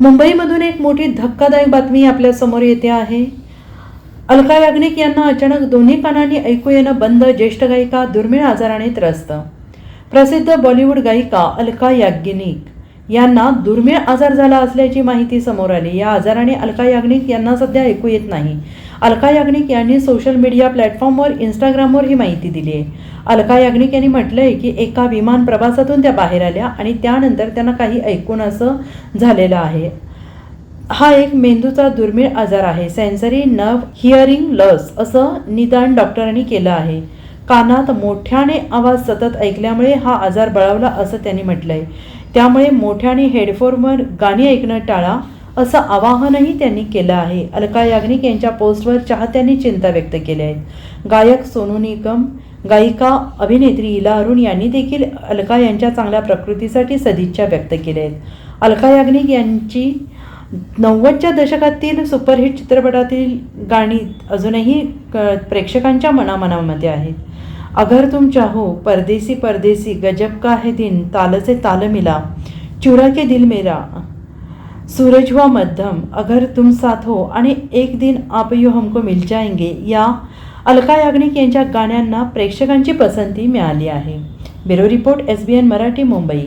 मुंबईमधून एक मोठी धक्कादायक बातमी आपल्यासमोर येते आहे. अलका याग्निक यांना अचानक दोन्ही कानांनी ऐकू येणं बंद ज्येष्ठ गायिका दुर्मिळ आजाराने त्रस्त. प्रसिद्ध बॉलिवूड गायिका अलका याग्निक. यांना दुर्मिळ आजार झाला असल्याची माहिती समोर आली. या आजाराने अलका याग्निक यांना सध्या ऐकू येत नाही. अलका याग्निक यांनी सोशल मीडिया प्लॅटफॉर्मवर इंस्टाग्रामवर ही माहिती दिली आहे. अलका याग्निक यांनी म्हटलं आहे की एका विमान प्रवासातून त्या बाहेर आल्या आणि त्यानंतर त्यांना काही ऐकून असं झालेलं आहे. हा एक मेंदूचा दुर्मिळ आजार आहे. सेन्सरी नर्व हिअरिंग लस असं निदान डॉक्टरांनी केलं आहे. कानात मोठ्याने आवाज सतत ऐकल्यामुळे हा आजार बळावला असं त्यांनी म्हटलंय. त्यामुळे मोठ्याने हेडफोनवर गाणी ऐकणं टाळा असं आवाहनही त्यांनी केलं आहे. अलका याग्निक यांच्या पोस्टवर चाहत्यांनी चिंता व्यक्त केल्या आहेत गायक सोनू निगम गायिका अभिनेत्री इला अरुण यांनी देखील अलका यांच्या चांगल्या प्रकृतीसाठी सदिच्छा व्यक्त केल्या आहेत. अलका याग्निक यांची नव्वदच्या दशकातील सुपरहिट चित्रपटातील गाणी अजूनही क- प्रेक्षकांच्या मनामनामध्ये आहेत. अगर तुम चाहो परदेसी परदेसी गजब का है दिन ताल से ताल मिला चुरा के दिल मेरा। सूरज हुआ मध्यम अगर तुम साथ हो आणि एक दिन आप यू हो हमको मिल जाएंगे। या अलका याग्निक यांच्या गाण्यांना प्रेक्षकांची पसंती मिळाली आहे. Bureau report S B N Marathi Mumbai.